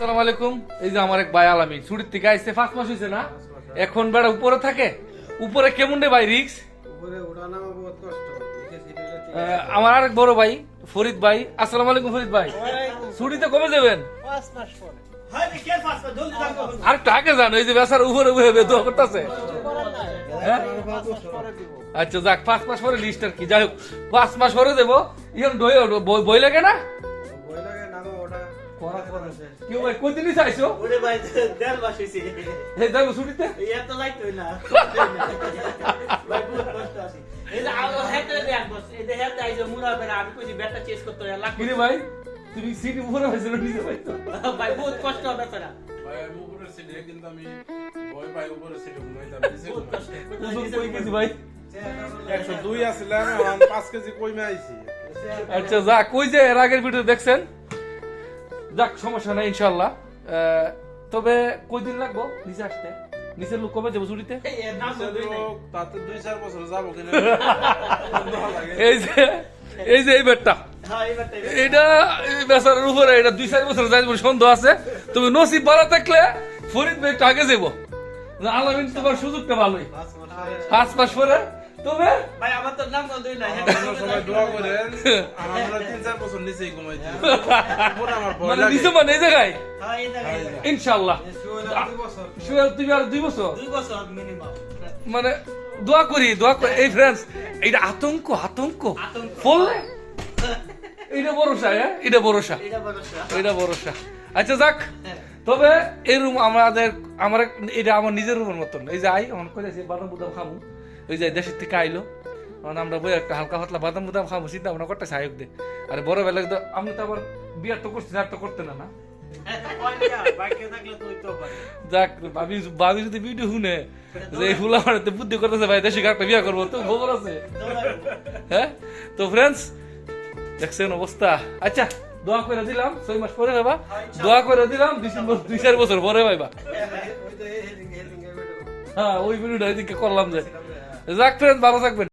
সালাম আলাইকুম। এই যে আমার এক ভাই আলামিন ছুটির থেকে আইসে পাঁচ মাস হয়েছে না? এখন বেড়া উপরে থাকে? উপরে কেমন রে ভাই রিক্স? আমার আরেক বড় ভাই ফরিদ ভাই। আসসালামু আলাইকুম ফরিদ ভাই। ছুটিতে কবে যাবেন? পাঁচ মাস পরে। আর আগে যান এই যে বেসার উপরে দোয়া করতেছে। হ্যাঁ? আচ্ছা যাক পাঁচ মাস পরে লিস্ট আর কি। যাই হোক পাঁচ মাস পরে দেবো বই- বই লাগে না? কেউ ভাই কোন দিনই চাইছো? ওরে ভাই দেড় মাস হয়েছে এই যাব ছুটিতে? এত যাইতোই না। ভাই বহুত কষ্ট আছে। এই যে আলো হেতে দেখ বস এই যে হেতে আইজো মুরা বেরা আমি কইছি ব্যাটা চেস করতে হয় লাখ কিরে ভাই তুমি সিট উপরে নিচে ভাই তো ভাই বহুত কষ্ট হবে বেচারা। ভাই আমি সিটে কিন্তু আমি ভয় পাই উপরের সিটে ঘুমাইতাম নিচে কই ভাই? একশো দুই আসছিলাম এখন পাঁচ কেজি কমে আইছি। আচ্ছা যাক ওই যে এর আগের ভিডিও দেখছেন? যাক সমস্যা নাই ইনশাল্লাহ আহ, তবে কই দিন লাগবো নিচে আসতে? নিচের লোক কবে যাব ছুটিতে? এই যে এই যে এই বেডটা। হ্যাঁ এটা বেচারের উপরে এটা দুই চার বছর যাই সন্দেহ আছে। তুমি নসিব ভালো থাকলে ফরিদ একটু আগে যাব আলামিন তোমার সুযোগটা ভালোই। পাঁচ মাস পরে তবে ভাই আমার তো নাম দুই নাই। আপনারা সবাই দোয়া করেন। আমরা তিন চার বছর নিচেই ঘুমাইছি। উপরে আমার ভয় মানে লাগে। নিচে মানে এই জায়গায়? হ্যাঁ বছর। সুয়েল তুমি আর দুই বছর? দুই বছর মিনিমাম মানে দোয়া করি দোয়া করি। এই ফ্রেন্ডস এটা আতঙ্ক আতঙ্ক। বললে এটা ভরসা হ্যাঁ? এটা ভরসা। এটা ভরসা। আচ্ছা যাক। তবে এই রুম আমাদের আমার এটা আমার নিজের রুমের মতন। এই যে আই আমার করেছি বাদাম বুদাম খামু ওই যে দেশের থেকে আইলো, তখন আমরা বই একটা হালকা পাতলা বাদাম বুদাম খামু চিন্তা ভাবনা করতে সাহেব দে। আর বড় বেলা তো আমি তো আবার বিয়ার তো করছি, আর তো করতে না না? যাক যদি ভিডিও শুনে যে ফুলা বুদ্ধি করতেছে, ভাই, দেশে একটা বিয়া করব, তো খবর আছে। হ্যাঁ? তো ফ্রেন্ডস দেখছেন অবস্থা। আচ্ছা দোয়া করে দিলাম, ছয় মাস পরে ভাইবা। দোয়া করে দিলাম, ডিসেম্বর, দুই চার বছর পরে ভাইবা। হ্যাঁ ওই ভিডিওটা এদিকে করলাম যে যাক ফ্রেন্ড ভালো থাকবেন